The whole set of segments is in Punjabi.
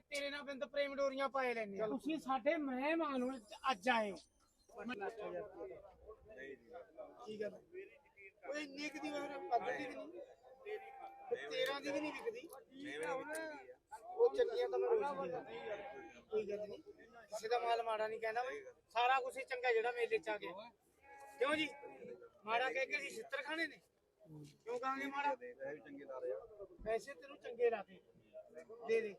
ਤੇਰੇ ਨਾਲ ਬਿੰਦ ਪ੍ਰੇਮ ਡੋਰੀਆਂ ਪਾਏ ਲੈਣੇ ਤੁਸੀਂ ਸਾਡੇ ਮਹਿਮਾਨ ਹੋ, ਅੱਜ ਆਏ ਹੋ। ਕੀ ਗੱਲ ਓਏ ਇੰਨੀ ਕੁ ਦੀ ਵਾਰ ਪੱਗੜੀ ਦੀ ਨਹੀਂ। 13 ਦੀ ਵੀ ਨਹੀਂ ਵਿਕਦੀ। ਉਹ ਚੱਲੀਆਂ ਤਾਂ ਮੈਂ ਰੋਜ਼ ਕੋਈ ਗੱਲ ਨਹੀਂ। ਕਿਸੇ ਦਾ ਮਾਲ ਮਾੜਾ ਨਹੀਂ ਕਹਿੰਦਾ। ਸਾਰਾ ਕੁਝ ਚੰਗਾ ਜਿਹੜਾ ਮੇਲੇ ਚ ਆ ਗਿਆ। ਕਿਉਂ ਜੀ? ਮਾੜਾ ਕਹਿ ਕੇ ਜੀ ਛਿੱਤਰ ਖਾਣੇ ਨੇ। ਕਿਉਂ ਕਹਾਂਗੇ ਮਾੜਾ? ਪੈਸੇ ਤੈਨੂੰ ਚੰਗੇ ਲਾਤੇ ਦੇ ਦੇ।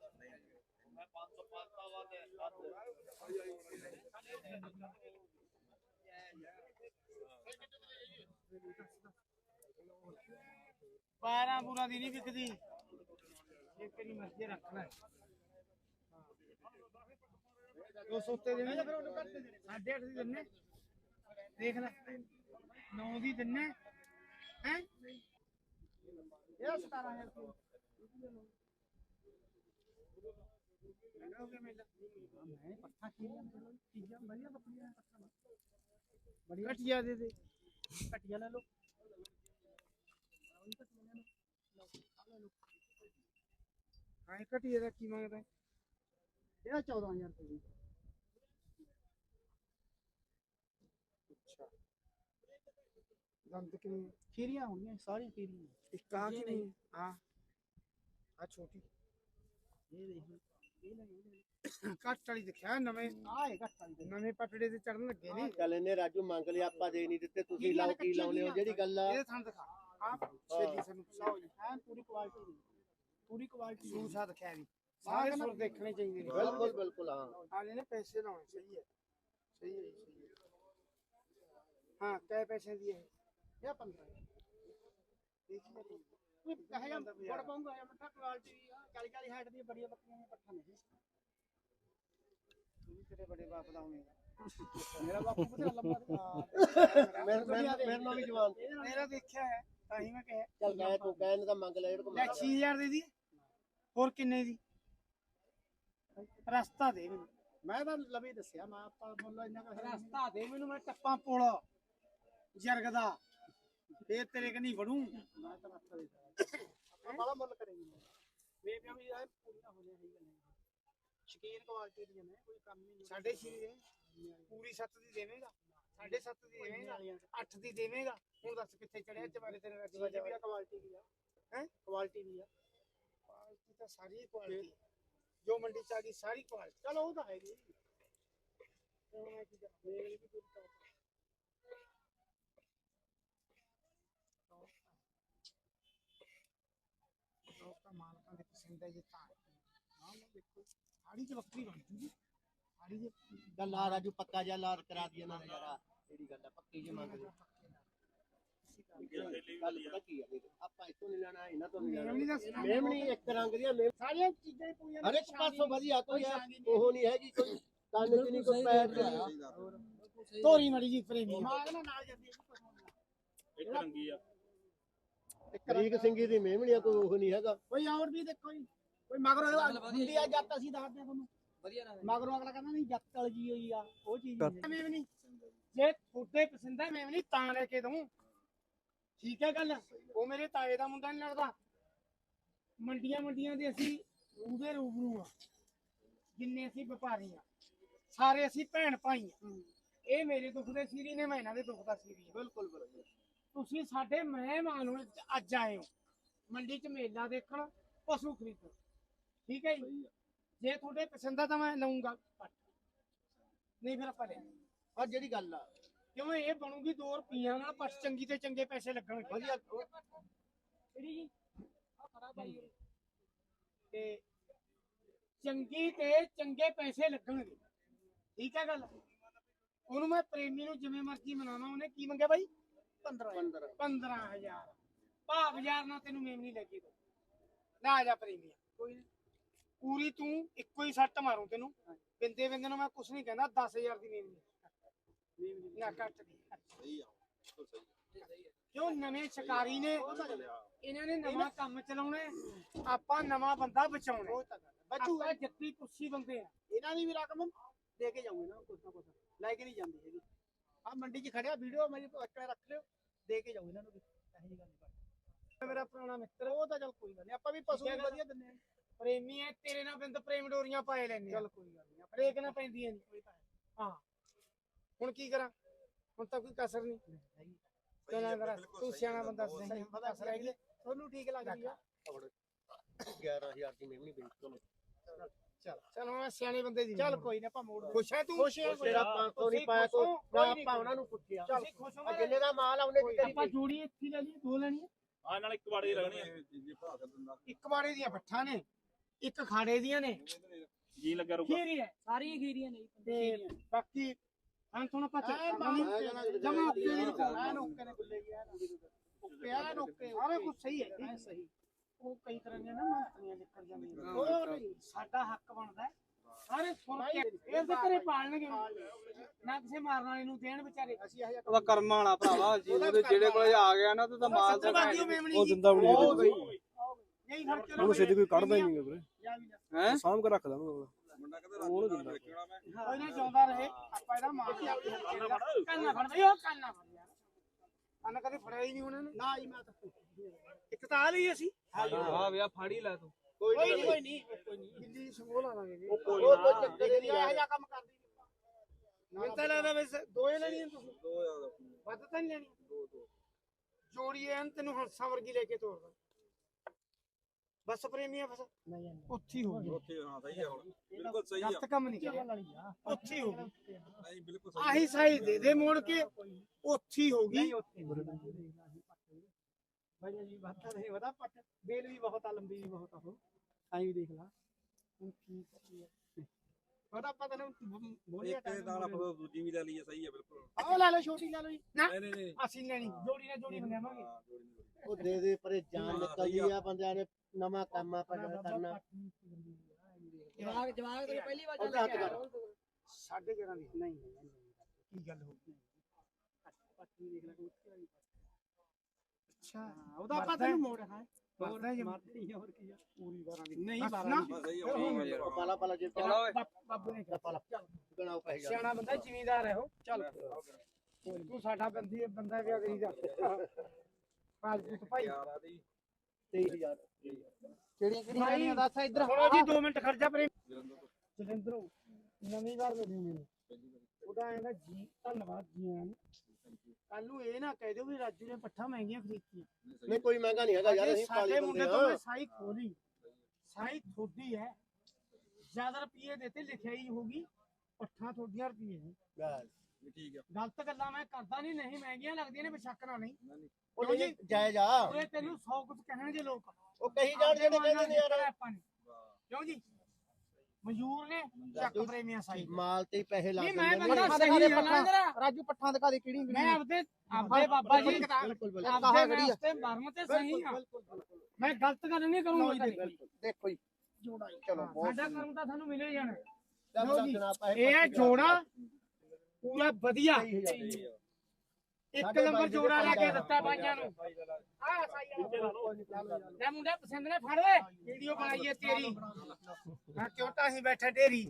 ਬਾਰਾਂ ਪੂਰਾ ਦੀ ਨਹੀਂ ਵਿਕਦੀ। ਇਹ ਤੇਰੀ ਮਰਜ਼ੀ ਰੱਖ ਲੈ ਦੋ ਸੌ ਉੱਤੇ ਦੇਣੇ ਜਾਂ ਫਿਰ ਉਹਨੂੰ ਕੱਟ ਦੇ ਸਾਢੇ ਅੱਠ ਦੀ ਦਿੰਨੇ। ਦੇਖ ਲੈ ਨੌ ਦੀ ਦਿੰਨੇ। ਹੈ? ਇਹ 17000 ਰੁਪਏ ਮਹਿੰਗਾ ਹੋ ਗਿਆ ਮੇਲਾ ਮੈਂ ਪੱਠਾ ਕੀ ਚੀਜ਼ਾਂ ਵਧੀਆ ਬੱਕਰੀਆਂ ਪੱਠਾ ਬੜੀ ਘਟਿਆ ਦੇ ਦੇ। ਘਟਿਆ ਲੈ ਲੋ ਹਾਂ ਘਟਿਆ ਦਾ ਕੀ ਮੰਗਦਾ? ਇਹਦਾ 14000 ਰੁਪਏ ਅੱਛਾ। ਦੰਦ ਕਿਵੇਂ ਖੀਰੀਆਂ ਹੋਣੀਆਂ ਸਾਰੀਆਂ ਖੀਰੀਆਂ। ਇੱਕ ਆ ਕਿ ਨਹੀਂ। ਹਾਂ? ਆ ਛੋਟੀ। ਇਹ ਦੇਖ ਇਹ ਲੈ ਇਹ ਲੈ ਘੱਟ ਵਾਲੀ ਦਿਖਿਆ ਨਵੇਂ ਆਹ ਹੈ ਘੱਟ ਵਾਲੀ ਨਵੇਂ ਪਟੜੇ ਤੇ ਚੜਨ ਲੱਗੇ ਨੇ। ਚੱਲ ਇਹਨੇ ਰਾਜੂ ਮੰਗ ਲਿਆ ਆਪਾਂ ਦੇ ਨਹੀਂ ਦਿੱਤੇ ਤੁਸੀਂ ਲਾਓ ਕੀ ਲਾਉਨੇ ਹੋ ਜਿਹੜੀ ਗੱਲ ਆ। ਇਹਦੇ ਥਾਂ ਦਿਖਾ। ਆ ਛੇਲੀ ਸਾਨੂੰ ਲਓ ਜੀ ਐਨ ਪੂਰੀ ਕੁਆਲਿਟੀ ਦੀ। ਪੂਰੀ ਕੁਆਲਿਟੀ ਦੀ। ਸੂਸਾ ਦਿਖਿਆ ਵੀ। ਸਾਰੇ ਸੁਰ ਦੇਖਣੇ ਚਾਹੀਦੇ ਨੇ। ਬਿਲਕੁਲ ਬਿਲਕੁਲ ਹਾਂ। ਆਲੇ ਨੇ ਪੈਸੇ ਲਾਉਣੇ ਸਹੀ ਹੈ। ਸਹੀ ਹੈ ਜੀ, ਸਹੀ ਹੈ। ਹਾਂ ਕੈ ਪੈਸੇ ਦੀ ਹੈ ਇਹ 15 ਦੇਖੀ ਜਾ ਤੂੰ। ਕੋਈ ਕਹੇ ਜਾਂ ਬੜ ਪਾਉਂਗਾ ਜਾਂ ਮੱਠਾ ਕੁਆਲਿਟੀ ਦੀ 40 40 ਹਾਈਟ ਦੀਆਂ ਬੜੀਆਂ ਬੱਕਰੀਆਂ ਦੀਆਂ ਪੱਠਾ ਨਹੀਂ ਤੂੰ ਵੀ ਤੇਰੇ ਬੜੇ ਬਾਪ ਦਾ ਹੋਵੇਂਗਾ ਮੇਰਾ ਬਾਪੂ ਬਥੇਰਾ ਲੰਬਾ ਸੀ। ਮੈਂ ਮੈਂ ਮੇਰੇ ਨਾਲ ਵੀ ਜਵਾਨ। ਮੇਰਾ ਦੇਖਿਆ ਹੈ ਤਾਂ ਹੀ ਮੈਂ ਕਿਹਾ। ਚੱਲ ਮੈਂ ਤੂੰ ਕਹਿਣ ਤਾਂ ਮੰਗ ਲੈ ਇਹਦੇ ਕੋਲ ਲੈ 6000 ਦੇ ਦੀ। ਹੋਰ ਕਿੰਨੇ ਦੀ? ਰਸਤਾ ਦੇ ਮੈਨੂੰ। ਮੈਂ ਤਾਂ ਲਵੀ ਦੱਸਿਆ ਮੈਂ ਆਪਾਂ ਮੁੱਲ ਇੰਨਾ ਕਰ ਰਸਤਾ ਦੇ ਮੈਨੂੰ ਮੈਂ ਟੱਪਾਂ ਪੁਲ। ਜਰਗਦਾ ਫੇਰ ਤੇਰੇ ਕਨੀ ਵੜੂ ਮੈਂ ਤਾਂ ਰੱਖ ਦੇ ਬਾਲਾ ਮੁੱਲ ਕਰੇਂਗੇ ਬੇਬੀਆਂ ਵੀ ਇਹ ਪੂਰੀਆਂ ਹੋ ਜਾਣ ਗੱਲ। ਸ਼ਕੀਨ ਕੁਆਲਿਟੀ ਦੀਆਂ ਨੇ ਕੋਈ ਕੰਮ ਨਹੀਂ। ਸਾਢੇ ਛੇ ਦੇ ਪੂਰੀ 7 ਦੀ ਦੇਵੇਂਗਾ। ਸਾਢੇ 7 ਦੀ ਦੇਵੇਂਗਾ। 8 ਦੀ ਦੇਵੇਂਗਾ। ਹੁਣ ਦੱਸ ਕਿੱਥੇ ਚੜਿਆ ਚਵਾਰੇ ਤੇਰੇ ਰੱਜ ਜੀ ਵੀ ਕੁਆਲਿਟੀ ਦੀ ਆ। ਹੈਂ? ਕੁਆਲਿਟੀ ਦੀ ਆ। ਕੁਆਲਿਟੀ ਤਾਂ ਸਾਰੀ ਕੁਆਲਿਟੀ ਜੋ ਮੰਡੀ ਚ ਆ ਗਈ ਸਾਰੀ ਕੁਆਲਿਟੀ ਚਲੋ ਉਹ ਤਾਂ ਹੈਗੀ। ਹੁਣ ਮੈਂ ਕੀ ਕਰਾਂ? ਮੇਰੀ ਵੀ ਪੂਰੀ top ਤਾਂ ਮਾਲਕਾਂ ਦੇ ਪਸੰਦ ਹੈ ਜੇ ਤਾਂ ਹਾਂ। ਮੈਂ ਦੇਖੋ ਸਾੜੀ ਚ ਬੱਕਰੀ ਬਣ ਜੂਗੀ ਸਾੜੀ ਦੇ ਗੱਲ ਆ ਰਾਜੂ ਪੱਕਾ ਜਿਹਾ ਲਾਰ ਕਰਾ ਦਿਆ ਨਾ ਯਾਰਾ ਜਿਹੜੀ ਗੱਲ ਆ ਪੱਕੀ ਜੀ ਮੰਗ ਲਈ ਗੱਲ ਪਤਾ ਕੀ ਆ ਦੇਖ, ਆਪਾਂ ਇੱਥੋਂ ਨਹੀਂ ਲੈਣਾ ਇਹਨਾਂ ਤੋਂ ਨਹੀਂ ਮੇਮਣੀ ਦਾ ਲੈਣਾ ਮੇਮਣੀ ਇੱਕ ਰੰਗ ਦੀਆਂ ਮੇਮ ਸਾਰੀਆਂ ਚੀਜ਼ਾਂ ਹੀ ਪੂਰੀਆਂ ਹਰ ਇੱਕ ਪਾਸੋਂ ਵਧੀਆ ਕੋਈ ਆ ਉਹ ਨਹੀਂ ਹੈਗੀ ਕੋਈ ਕੰਨ ਚ ਨਹੀਂ ਕੋਈ ਪੈਰ ਚ ਨਹੀਂ। ਧੋਰੀ ਮੜੀ ਜੀ ਪ੍ਰੇਮੀ ਮਾਗ ਨਾਲ ਜਾਂਦੀ ਹੈ ਕੁਛ ਇੱਕ ਰੰਗੀ ਆ। ਤਰੀਕ ਸਿੰਘੀ ਦੀ ਮੇਮਣੀ ਆ ਕੋਈ ਉਹ ਨਹੀਂ ਹੈਗਾ। ਕੋਈ ਹੋਰ ਵੀ ਦੇਖੋ ਜੀ। ਕੋਈ ਮਗਰੋਂ ਹੁੰਦੀ ਆ ਜੱਟ ਅਸੀਂ ਦੱਸਦੇ ਹਾਂ ਤੁਹਾਨੂੰ। ਵਧੀਆ ਨਾ ਮਗਰੋਂ ਅਗਲਾ ਕਹਿੰਦਾ ਨਹੀਂ ਜੱਟ ਵਾਲੀ ਜੀ ਹੋਈ ਆ ਉਹ ਚੀਜ਼ ਨਹੀਂ ਮੇਮਣੀ। ਜੇ ਤੁਹਾਡੇ ਪਸੰਦ ਹੈ ਮੇਮਣੀ ਤਾਂ ਲੈ ਕੇ ਦਊਂ। ਠੀਕ ਹੈ ਗੱਲ? ਉਹ ਮੇਰੇ ਤਾਏ ਦਾ ਮੁੰਡਾ ਨਹੀਂ ਲੱਗਦਾ ਮੰਡੀਆਂ ਮੰਡੀਆਂ ਦੇ ਅਸੀਂ ਉਹਦੇ ਰੂਬਰੂ ਆ। ਜਿੰਨੇ ਅਸੀਂ ਵਪਾਰੀ ਆ। ਸਾਰੇ ਅਸੀਂ ਭੈਣ ਭਾਈ ਆ। ਇਹ ਮੇਰੇ ਦੁੱਖ ਦੇ ਸੀਰੀ ਨੇ ਮੈਂ ਇਹਨਾਂ ਦੇ ਦੁੱਖ ਦਾ ਸੀਰੀ ਆ ਬਿਲਕੁਲ ਬਿਲਕੁਲ। ਤੁਸੀਂ ਸਾਡੇ ਮਹਿਮਾਨ ਹੋ ਅੱਜ ਆਏ ਹੋ। ਮੰਡੀ 'ਚ ਮੇਲਾ ਦੇਖਣ ਪਸ਼ੂ ਖਰੀਦਣ। ਠੀਕ ਹੈ ਜੀ? ਜੇ ਤੁਹਾਡੇ ਪਸੰਦ ਆ ਤਾਂ ਮੈਂ ਲਊਂਗਾ ਪੱਟ। ਨਹੀਂ ਫਿਰ ਆਪਾਂ ਲੈ ਆ ਜਿਹੜੀ ਗੱਲ ਆ। ਕਿਉਂ ਇਹ ਬਣੂਗੀ 2 ਰੁਪਈਆ ਨਾਲ ਪੱਟ ਚੰਗੀ ਤੇ ਚੰਗੇ ਪੈਸੇ ਲੱਗਣਗੇ। ਵਧੀਆ। ਕਿਹੜੀ ਜੀ? ਤੇ ਚੰਗੀ ਤੇ ਚੰਗੇ ਪੈਸੇ ਲੱਗਣਗੇ। ਠੀਕ ਹੈ ਗੱਲ? ਉਹਨੂੰ ਮੈਂ ਪ੍ਰੇਮੀ ਨੂੰ ਜਿਵੇਂ ਮਰਜ਼ੀ ਮਨਾਵਾਂ ਉਹਨੇ ਕੀ ਮੰਗਿਆ ਬਾਈ? 15 15 15000 ਭਾਵ ਹਜ਼ਾਰ ਨਾਲ ਤੈਨੂੰ ਮੇਮਨੀ ਲੱਗੀ ਤੂੰ। ਨਾ ਆ ਜਾ ਪ੍ਰੇਮੀਆ। ਕੋਈ ਨੀ। ਪੂਰੀ ਤੂੰ ਇੱਕੋ ਹੀ ਸੱਟ ਮਾਰੂ ਤੈਨੂੰ। ਬਿੰਦੇ ਬਿੰਦੇ ਨੂੰ ਮੈਂ ਕੁਛ ਨਹੀਂ ਕਹਿੰਦਾ 10000 ਦੀ ਮੇਮਨੀ ਨਾ ਕੱਟ ਦੀ। ਕਿਉਂ ਨਵੇਂ ਸ਼ਿਕਾਰੀ ਨੇ? ਇਹਨਾਂ ਨੇ ਨਵਾਂ ਕੰਮ ਚਲਾਉਣਾ ਹੈ, ਆਪਾਂ ਨਵਾਂ ਬੰਦਾ ਬਚਾਉਣਾ ਹੈ। ਬਚੂ ਆਪਾਂ ਜੱਤੀ ਕੁਰਸੀ ਬੰਦੇ ਆ। ਇਹਨਾਂ ਦੀ ਵੀ ਰਕਮ ਦੇ ਕੇ ਜਾਊਂਗੇ ਨਾ ਕੁਛ ਨਾ ਕੁਛ। ਲੈ ਕੇ ਨਹੀਂ ਜਾਂਦੀ ਹੈਗੀ। ਆ ਮੰਡੀ 'ਚ ਖੜਿਆ ਵੀਡੀਓ ਮੇਰੀ ਇੱਕ ਰੱਖ ਲਿਓ ਦੇ ਕੇ ਜਾਊਂ ਇਹਨਾਂ ਨੂੰ ਵੀ ਇਹੋ ਜਿਹੀ ਗੱਲ ਨਹੀਂ ਮੇਰਾ ਪੁਰਾਣਾ ਮਿੱਤਰ ਉਹ ਤਾਂ ਚਲ ਕੋਈ ਗੱਲ ਨਹੀਂ ਆਪਾਂ ਵੀ ਪਸ਼ੂ ਨਾ? ਵਧੀਆ ਦਿੰਦੇ ਆ ਪ੍ਰੇਮੀ ਐ ਤੇਰੇ ਨਾਲ ਬਿੰਦ ਪ੍ਰੇਮ ਡੋਰੀਆਂ ਪਾਏ ਲੈਣੇ ਚੱਲ ਕੋਈ ਗੱਲ ਨਹੀਂ ਹਰੇਕ ਨਾਲ ਪੈਂਦੀਆਂ ਨਹੀਂ। ਹਾਂ। ਹੁਣ ਕੀ ਕਰਾਂ? ਹੁਣ ਤਾਂ ਕੋਈ ਕਸਰ ਨਹੀਂ। ਚਲਾ ਕਰਾ ਤੂੰ ਸਿਆਣਾ ਬੰਦਾ ਸਹੀ ਪਤਾ ਕਸਰ ਹੈਗੀ। ਤੁਹਾਨੂੰ ਠੀਕ ਲੱਗਦੀ ਆ 11000 ਦੀ ਮੇਮਣੀ ਵੇਚ ਚਲੋ। ਚਲ ਮੈਂ ਸਿਆਣੇ ਬੰਦੇ ਦੀ ਚੱਲ ਕੋਈ ਨਾ ਆਪਾਂ ਮੋੜ ਦੇ ਖੁਸ਼ ਹੈ ਤੂੰ? ਖੁਸ਼ ਹੈ। ਤੇਰਾ 500 ਨਹੀਂ ਪਾਇਆ ਕੋਈ। ਨਾ ਆਪਾਂ ਉਹਨਾਂ ਨੂੰ ਪੁੱਛਿਆ। ਚੱਲ। ਖੁਸ਼ ਆ ਜਿੰਨੇ ਦਾ ਮਾਲ ਆ ਉਹਨੇ ਦੀ ਆਪਾਂ ਜੋੜੀ ਇੱਥੇ ਲੈ ਲਈ ਦੋ ਲੈਣੀ ਆ ਨਾਲ ਇੱਕ ਵਾੜੇ ਲੱਗਣੀ ਆ ਇੱਕ ਬਾੜੇ ਦੀਆਂ ਪੱਠਾਂ ਨੇ ਇੱਕ ਖਾੜੇ ਦੀਆਂ ਨੇ। ਜੀ ਲੱਗਿਆ ਰੂਗਾ ਖੀਰੀ ਹੈ ਸਾਰੀਆਂ ਖੀਰੀਆਂ ਨੇ ਤੇ ਬਾਕੀ ਹਾਂ ਐਨ ਚੱਕ ਜਮਾ ਆਪੇ ਦੀ ਐਨ ਓਕੇ ਨੇ ਗੁੱਲੇ ਗਿਆ ਓਕੇ ਐਨ ਓਕੇ ਸਾਰਾ ਕੁਝ ਸਹੀ ਹੈ ਸਹੀ। ਉਹ ਕਈ ਤਰ੍ਹਾਂ ਦੀਆਂ ਨਾ ਮੰਤਰੀਆਂ ਨਿਕਲ ਜਾਂਦੀਆਂ ਉਹ ਨਹੀਂ ਸਾਡਾ ਹੱਕ ਬਣਦਾ ਹੈ। ਸਾਰੇ ਸੁਣ ਕੇ ਇਹ ਤੇ ਘਰੇ ਪਾਲਣਗੇ। ਨਾ ਕਿਸੇ ਮਾਰਨ ਵਾਲੇ ਨੂੰ ਦੇਣ ਵਿਚਾਰੇ। ਅਸੀਂ ਇਹ ਉਹਦਾ ਕਰਮਾਂ ਵਾਲਾ ਭਰਾਵਾ ਜੀ ਉਹਦੇ ਜਿਹੜੇ ਕੋਲੇ ਆ ਗਿਆ ਨਾ ਤੇ ਤਾਂ ਮਾਲ ਤਾਂ ਉਹ ਦਿੰਦਾ ਵੀ ਉਹ ਨਹੀਂ ਸਹੀ। ਨਹੀਂ ਖਰਚ ਉਹਨੂੰ ਛੇਤੀ ਕੋਈ ਕੱਢਦਾ ਹੀ ਨਹੀਂ ਵੀਰੇ। ਜਾ ਜਾ। ਹੈ? ਸਾਂਭ ਕੇ ਰੱਖਦਾ ਮੈਂ ਉਹਨੂੰ ਦਿੰਦਾ। ਕੋਈ ਨਾ ਚਾਹੁੰਦਾ ਰਹੇ। ਆਪਾਂ ਇਹਦਾ ਮਾਲ ਕੰਨਾ ਫੜ ਬਈ ਉਹ ਕੰਨਾ ਫੜ ਯਾਰ। ਕੰਨ ਕਦੇ ਫੜਿਆ ਹੀ ਨਹੀਂ ਉਹਨਾਂ ਨੇ। ਨਾ ਹੀ ਮੈਂ ਤਾਂ ਇੱਕ ਤਾਂ ਆ ਲਈ ਅਸੀਂ। ਹਾਂ ਵਿਆ ਫਾੜੀ ਲੈ ਤੂੰ। ਕੋਈ ਨਹੀਂ ਕੋਈ ਨਹੀਂ। ਕੋਈ ਨਹੀਂ। ਦਿੱਲੀ ਸੰਗੋਲ ਆਵਾਂਗੇ ਜੀ ਉਹ ਕੋਈ ਚੱਕਰ ਹੀ ਨਹੀਂ ਇਹ ਯਾਰ ਜਿਹਾ ਕੰਮ ਕਰਦੀ ਮੈਨੂੰ ਤਾਂ ਲੱਗਦਾ ਵੈਸੇ। ਦੋ ਹੀ ਲੈਣੀਆਂ ਤੁਸੀਂ। ਵੱਧ ਤਾਂ ਨਹੀਂ ਲੈਣੀ। ਦੋ ਦੋ। ਜੋੜੀ ਐਨ ਤੈਨੂੰ ਹੰਸਾਂ ਵਰਗੀ ਲੈ ਕੇ ਤੋਰਦਾ। ਬਸ ਪ੍ਰੇਮੀਆਂ ਬਸ ਉੱਥੇ ਹੀ ਹੋ ਗਈ। ਉੱਥੇ ਹਾਂ ਸਹੀ ਹੈ ਹੁਣ। ਬਿਲਕੁਲ ਸਹੀ ਆ। ਗਲਤ ਕੰਮ ਨਹੀਂ ਕਰਿਆ। ਵਾਲੀ ਆ। ਉੱਥੇ ਹੀ ਹੋ ਗਈ। ਨਹੀਂ ਬਿਲਕੁਲ ਸਹੀ ਆਹੀ ਸਾਈ ਦੇ ਦੇ ਮੋੜ ਕੇ। ਉੱਥੇ ਹੀ ਹੋ ਗਈ। ਨਹੀਂ ਉੱਥੇ ਭਾਈ ਜੀ ਬਾਤਾਂ ਨਹੀਂ ਪਤਾ ਪੱਟ। ਬੇਲ ਵੀ ਬਹੁਤ ਆ ਲੰਬੀ ਵੀ ਬਹੁਤ ਆ ਉਹ। ਆਈ ਵੀ ਦੇਖ ਲਾ। ਹੁਣ ਕੀ ਕਰੀਏ? ਪਤਾ ਪਤਾ ਨਾ ਬੋਲਿਆ ਇੱਕ ਦੇ ਨਾਲ ਆਪਾਂ ਦੂਜੀ ਵੀ ਲੈ ਲਈਏ ਸਹੀ ਹੈ ਬਿਲਕੁਲ। ਆਹ ਲੈ ਲਓ ਛੋਟੀ ਲੈ ਲਓ ਜੀ। ਨਹੀਂ ਨਹੀਂ ਨਹੀਂ। ਅਸੀਂ ਲੈਣੀ ਜੋੜੀ ਨਾਲ ਜੋੜੀ ਬਣਾਵਾਂਗੇ। ਹਾਂ, ਜੋੜੀ ਨਹੀਂ ਜੋੜੀ। ਉਹ ਦੇ ਦੇ ਪਰੇ ਜਾਨ ਨਿਕਲਦੀ ਆ ਬੰਦਿਆਂ ਨੇ ਨਵਾਂ ਕੰਮ ਆ ਪਰ ਕਰਨਾ। ਜਵਾਗ ਜਵਾਗ ਤੇ ਪਹਿਲੀ ਵਾਰ ਉਹਦਾ ਹੱਥ ਕਰ। ਸਾਢੇ 11 ਦੀ। ਨਹੀਂ ਨਹੀਂ ਕੀ ਗੱਲ ਹੋ ਗਈ? ਪੱਟੀ ਦੇਖ ਲੈ ਉੱਥੇ ਵਾਲੀ ਅੱਛਾ। ਉਹਦਾ ਆਪਾਂ ਤੈਨੂੰ ਮੋੜ ਹੈ। ਮਰਦਾ ਜੀ। ਮਰਦੀ ਹੋਰ ਕੀ ਆ। ਪੂਰੀ 12 ਦੀ ਨਹੀਂ ਬਸ 12 ਨਾ। ਬਸ ਸਹੀ ਹੈ ਠੀਕ ਹੈ ਯਾਰ। ਉਹ ਪਾਲਾ ਪਾਲਾ ਜੇ ਚਲਾ ਓਏ। ਬਾਪ- ਬਾਬੂ ਨੇ ਕਿਹਾ ਪਾਲਾ ਗਣਾ ਪੈ ਜਾ। ਸਿਆਣਾ ਬੰਦਾ ਜ਼ਿਮੀਦਾਰ ਹੈ ਉਹ। ਚੱਲ। ਤੂੰ ਸਾਡਾ ਬੰਦੀ ਬੰਦਾ ਵਿਆਹ ਕਰੀਦਾ ਰਾਜਪੂਤ ਭਾਈ। ਯਾਰ ਆ ਦੀ। 23000 ਕਿਹੜੀਆਂ ਕਿਹੜੀਆਂ ਲੈਣੀਆਂ ਦੱਸ ਇੱਧਰ। ਸੁਣੋ ਜੀ 2 ਮਿੰਟ ਖਰਚਾ ਪ੍ਰੇਮ ਜਲੰਧਰ ਤੋਂ। ਜਲੰਧਰੋਂ ਨਵੀਂ ਵਾਰ ਮਿਲੀ ਮੈਨੂੰ। ਉਹਦਾ ਇਹਦਾ ਜੀ ਧੰਨਵਾਦ ਜੀ ਆਇਆਂ ਨੂੰ। ਕੱਲ ਨੂੰ ਇਹ ਨਾ ਕਹਿ ਦਿਓ ਵੀ ਰਾਜੂ ਨੇ ਪੱਠਾ ਮਹਿੰਗੀਆਂ ਖਰੀਦੀਆਂ। ਨਹੀਂ ਕੋਈ ਮਹਿੰਗਾ ਨਹੀਂ ਹੈਗਾ ਯਾਰ ਅਸੀਂ ਸਾਡੇ ਕਾਲੇ ਮੁੰਡੇ ਬੰਦੇ ਤੋਂ ਮੈਂ ਸਾਈ ਖੋਲੀ। ਸਾਈ ਥੋੜੀ ਹੈ। ਜ਼ਿਆਦਾ ਰੁਪਏ ਦੇਤੇ ਲਿਖਿਆ ਹੀ ਹੋਗੀ ਪੱਠਾ ਥੋੜੀਆਂ ਰੁਪਏ ਨੇ। ਬਸ। ਨਹੀਂ, ਠੀਕ ਹੈ ਗਲਤ ਗੱਲਾਂ ਮੈਂ ਕਰਦਾ ਨਹੀਂ ਨਹੀਂ ਮਹਿੰਗੀਆਂ ਲੱਗਦੀਆਂ ਨੇ ਬੇਸ਼ੱਕ ਨਾਲ ਨਹੀਂ। ਉਹ ਕਿਉਂ ਨਹੀਂ ਜੀ? ਜਾਇਜ਼ ਆ। ਉਰੇ ਤੈਨੂੰ 100 ਕੁਝ ਕਹਿਣਗੇ ਲੋਕ। ਉਹ ਕਹੀ ਜਾਣ ਜਿਹੜੇ ਕਹਿੰਦੇ ਨੇ ਯਾਰ। ਆਪਾਂ ਨੇ। ਕਿਉਂ ਜੀ ਮਨਜ਼ੂਰ ਨੇ ਚੱਕ ਪ੍ਰੇਮੀਆਂ ਸਾਈ ਮਾਲ ਤੇ ਹੀ ਪੈਸੇ ਲੱਗ ਨਹੀਂ ਮੈਂ ਬੰਦਾ ਨੇ ਸਹੀ ਹੈ ਰਾਜੂ ਪੱਠਾਂ ਦਿਖਾ ਦੇ ਕਿਹੜੀ ਮੈਂ ਆਪਦੇ ਆਪਦੇ ਬਾਬਾ ਜੀ ਆਪਦੇ ਵਾਸਤੇ ਮਰਨ ਤੇ ਸਹੀ ਆ। ਮੈਂ ਗਲਤ ਗੱਲ ਨਹੀਂ ਕਰੂੰਗਾ ਜੀ ਦੇਖੋ ਜੀ। ਜੋੜਾ ਚਲੋ ਬਹੁਤ ਸਾਡਾ ਕਰਮ ਤਾਂ ਤੁਹਾਨੂੰ ਮਿਲੇ ਜਾਣਾ। ਇਹ ਹੈ ਜੋੜਾ ਪੂਰਾ ਵਧੀਆ। 23000 ਸਹੀ ਹੈ। ਇੱਕ ਨੰਬਰ ਜੋੜਾ ਲੈ ਕੇ ਦਿੱਤਾ ਬਾਈਆਂ ਨੂੰ। ਆ। ਸਾਈ ਲੈ ਮੁੰਡਾ ਪਸੰਦ ਨੇ ਫੜ ਓਏ। ਵੀਡੀਓ ਬਣਾਈਏ ਤੇਰੀ। ਹਾਂ ਕਿਉਂ ਤਾਂ ਅਸੀਂ ਬੈਠੇ ਢੇਰੀ।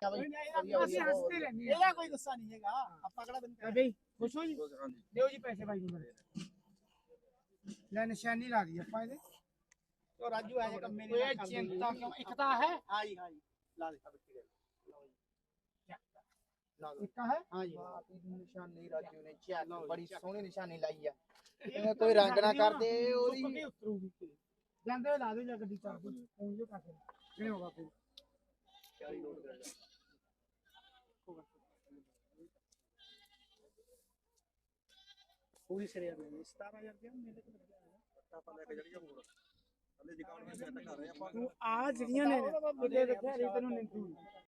ਅਸੀਂ ਹੱਸਦੇ ਰਹਿੰਦੇ ਇਹਦਾ ਕੋਈ ਗੁੱਸਾ ਨਹੀਂ ਹੈਗਾ। ਆਪਾਂ ਕਿਹੜਾ ਆ ਬਈ ਖੁਸ਼ ਹੋ ਜੀ? ਦਿਓ ਜੀ ਪੈਸੇ ਬਾਈ ਨੂੰ ਮੇਰੇ। ਲੈ ਨਿਸ਼ਾਨੀ ਲਾ ਦੀ ਆਪਾਂ ਇਹਦੇ। ਉਹ ਰਾਜੂ ਐ ਕੰਮੇ ਓਏ ਚਿੰਤਾ ਕਿਉਂ? ਇੱਕ ਤਾਂ ਹੈ। ਹਾਂ ਜੀ ਹਾਂ ਜੀ। ਲਾ ਦੇ ਇੱਕ ਹੈ। ਹਾਂ ਜੀ। ਨਿਸ਼ਾਨੀ ਰਾਜੂ ਨੇ ਚੈੱਕ ਬੜੀ। ਸੋਹਣੀ ਨਿਸ਼ਾਨੀ ਲਾਈ ਆ। ਇਹ ਇਹਨੇ ਕੋਈ ਰੰਗ ਨਾ ਕਰਦੇ ਉਹਦੀ ਉਤਰੂਗੀ ਜਾਂਦੇ ਹੋਏ ਲਾ ਦਿਓ ਜਾਂ ਗੱਡੀ ਚੱਲਦੀ ਫੋਨ ਜੋ ਕਰਕੇ ਕਿਵੇਂ ਹੋਗਾ ਫਿਰ? ਪੂਰੀ ਸਿਰੇ ਆ ਗਈ। 17000 ਦੀ ਮੇਰੇ ਕੋਲ ਲੱਗਿਆ ਹੋਇਆ। ਆਪਾਂ ਲੈ ਕੇ ਜਾਈਏ ਹੋਰ। ਤੂੰ ਆ ਜਿਹੜੀਆਂ ਨੇ ਤੈਨੂੰ ਨਿੰਦੂ।